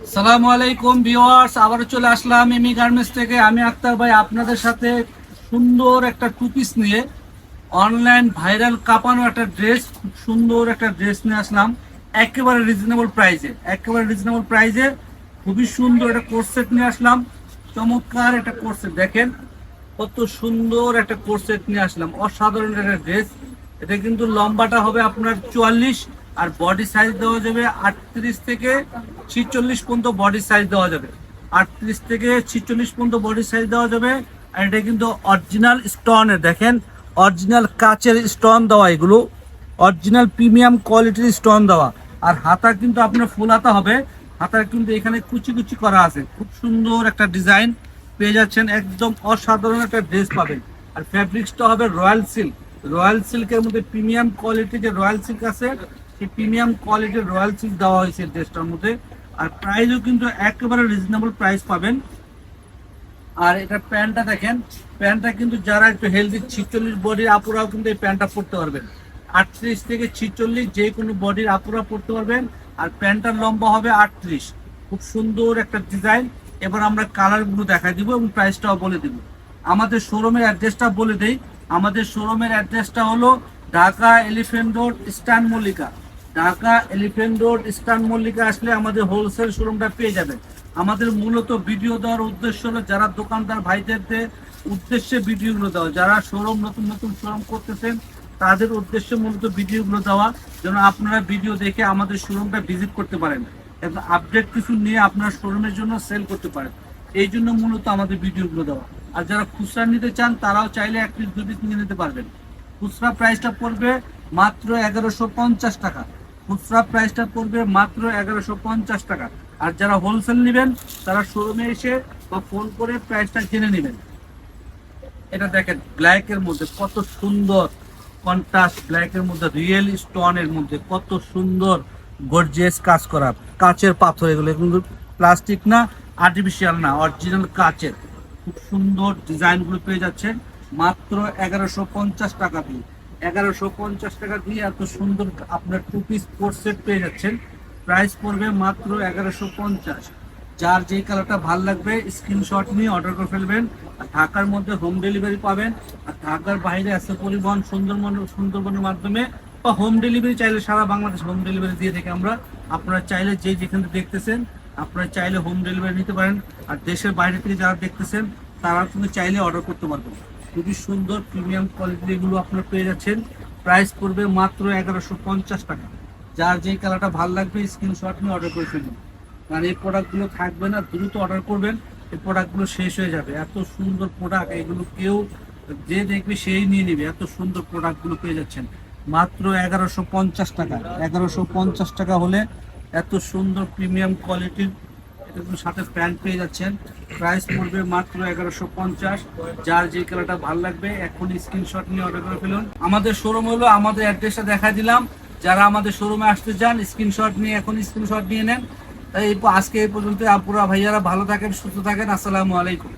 সালামু আলাইকুম ভিউয়ার্স, আবারও চলে আসলাম এমি গার্মেন্টস থেকে। আমি আক্তার ভাই আপনাদের সাথে সুন্দর একটা টু পিস নিয়ে অনলাইন ভাইরাল কাঁপানো একটা ড্রেস খুব সুন্দর একটা ড্রেস নিয়ে আসলাম। একেবারে রিজনেবল প্রাইসে একেবারে রিজনেবল প্রাইসে খুবই সুন্দর একটা কোর্সেট নিয়ে আসলাম। চমৎকার একটা কোর্সেট দেখেন কত সুন্দর একটা কোর্সেট নিয়ে আসলাম। অসাধারণ একটা ড্রেস এটা কিন্তু লম্বাটা হবে আপনার চুয়াল্লিশ আর বডি সাইজ দেওয়া যাবে আটত্রিশ থেকে ছিচল্লিশ পর্যন্ত বডি সাইজ দেওয়া যাবে। আটত্রিশ থেকে ছিচল্লিশ পর্যন্ত বডি সাইজ দেওয়া যাবে। আর এটা কিন্তু অরিজিনাল স্টোনের দেখেন অরিজিনাল কাচের স্টোন দেওয়া এগুলো। অরিজিনাল প্রিমিয়াম কোয়ালিটির স্টোন দেওয়া। আর হাতা কিন্তু আপনার ফুল হাতা হবে। হাতার কিন্তু এখানে কুচি কুচি করা আছে। খুব সুন্দর একটা ডিজাইন পেয়ে যাচ্ছেন। একদম অসাধারণ একটা ড্রেস পাবেন। আর ফ্যাব্রিক্সটা হবে রয়্যাল সিল্ক রয়্যাল সিল্কের মধ্যে প্রিমিয়াম কোয়ালিটির যে রয়্যাল সিল্ক আছে সেই প্রিমিয়াম কোয়ালিটির রয়্যাল সিল্ক দেওয়া হয়েছে ড্রেসটার মধ্যে। আর প্রাইসও কিন্তু একেবারে রিজনেবল প্রাইস পাবেন। আর এটা প্যান্টটা দেখেন, প্যান্টটা কিন্তু যারা একটু হেলদি ছিচল্লিশ বডির আপুরাও কিন্তু এই প্যান্টটা পরতে পারবেন। আটত্রিশ থেকে ছিচল্লিশ যে কোনো বডির আপুরা পরতে পারবেন। আর প্যান্টটার লম্বা হবে আটত্রিশ। খুব সুন্দর একটা ডিজাইন এবার আমরা কালারগুলো দেখা দিব এবং প্রাইসটাও বলে দিব। আমাদের শোরুমের অ্যাড্রেসটা বলে দেই। আমাদের শোরুমের অ্যাড্রেসটা হলো Dhaka elephant road stand Mallika Dhaka elephant road stand Mallika আসলে আমাদের হোলসেল শোরুমটা পেয়ে যাবেন। আমাদের মূলত ভিডিও দেওয়ার উদ্দেশ্য হলো যারা দোকানদার ভাইদেরকে উদ্দেশ্যে ভিডিওগুলো দেওয়া, যারা শোরুম নতুন নতুন শোরুম করতেছেন, তাদের উদ্দেশ্যে মূলত ভিডিওগুলো দেওয়া, যেন আপনারা ভিডিও দেখে আমাদের শোরুমটা ভিজিট করতে পারেন এবং আপডেট কিছু নিয়ে আপনার শোরুমের জন্য সেল করতে পারেন। এই জন্য মূলত আমাদের ভিডিওগুলো দেওয়া। আর যারা খুচরা নিতে চান, তারাও চাইলে এক পিস দুই পিস নিয়ে নিতে পারবেন। খুচরা প্রাইসটা পড়বে মাত্র এগারোশো পঞ্চাশ টাকা। খুচরা প্রাইসটা পড়বে মাত্র এগারোশো পঞ্চাশ টাকা। আর যারা হোলসেল নেবেন, তারা শোরুমে এসে বা ফোন করে প্রাইসটা জেনে নেবেন। এটা দেখেন ব্ল্যাকের মধ্যে কত সুন্দর কন্ট্রাস্ট ব্ল্যাকের মধ্যে রিয়েল স্টোনের মধ্যে কত সুন্দর গর্জিয়াস কাজ করা। কাচের পাথর এগুলো কিন্তু প্লাস্টিক না আর্টিফিশিয়াল না অরিজিনাল কাচের। খুব সুন্দর ডিজাইনগুলো পেয়ে যাচ্ছে মাত্র এগারোশো পঞ্চাশ টাকা দিয়ে। এগারোশো পঞ্চাশ টাকা দিয়ে এত সুন্দর আপনার টু পিস কোট সেট পেয়ে যাচ্ছেন। প্রাইস পড়বে মাত্র এগারোশো পঞ্চাশ। যার যে কালারটা ভালো লাগবে স্ক্রিনশট নিয়ে অর্ডার করে ফেলবেন। আর ঢাকার মধ্যে হোম ডেলিভারি পাবেন। আর ঢাকার বাইরে আছে পরিবহন সুন্দরবন, সুন্দরবনের মাধ্যমে। বা হোম ডেলিভারি চাইলে সারা বাংলাদেশ হোম ডেলিভারি দিয়ে থাকি আমরা। আপনারা চাইলে যে যেখানে দেখতেছেন, আপনারা চাইলে হোম ডেলিভারি নিতে পারেন। আর দেশের বাইরে থেকে যারা দেখতেছেন, তারা কিন্তু চাইলে অর্ডার করতে পারবেন। খুবই সুন্দর প্রিমিয়াম কোয়ালিটির এগুলো আপনারা পেয়ে যাচ্ছেন। প্রাইস পড়বে মাত্র এগারোশো পঞ্চাশ টাকা। যার যেই কালারটা ভালো লাগবে স্ক্রিনশট নিয়ে অর্ডার করে ফেলুন। কারণ এই প্রোডাক্টগুলো থাকবে না, দ্রুত অর্ডার করবেন, এই প্রোডাক্টগুলো শেষ হয়ে যাবে। এত সুন্দর প্রোডাক্ট এগুলো কেউ যে দেখবে সেই নিয়ে নেবে। এত সুন্দর প্রোডাক্টগুলো পেয়ে যাচ্ছেন। মাত্র এগারোশো পঞ্চাশ টাকা। এগারোশো পঞ্চাশ টাকা হলে এত সুন্দর প্রিমিয়াম কোয়ালিটির এগুলোর সাথে প্যান্ট পেয়ে যাচ্ছেন। প্রাইস পড়বে মাত্র এগারোশো পঞ্চাশ। যার যে কালারটা ভালো লাগবে এখন স্ক্রিনশট নিয়ে অর্ডার করে ফেলুন। আমাদের শোরুম হলো, আমাদের অ্যাড্রেসটা দেখা দিলাম। যারা আমাদের শোরুমে আসতে চান স্ক্রিনশট নিয়ে এখন স্ক্রিনশট নিয়ে নেন। তাই আজকে এই পর্যন্ত আপুরা ভাইয়ারা ভালো থাকেন, সুস্থ থাকেন। আসসালামু আলাইকুম।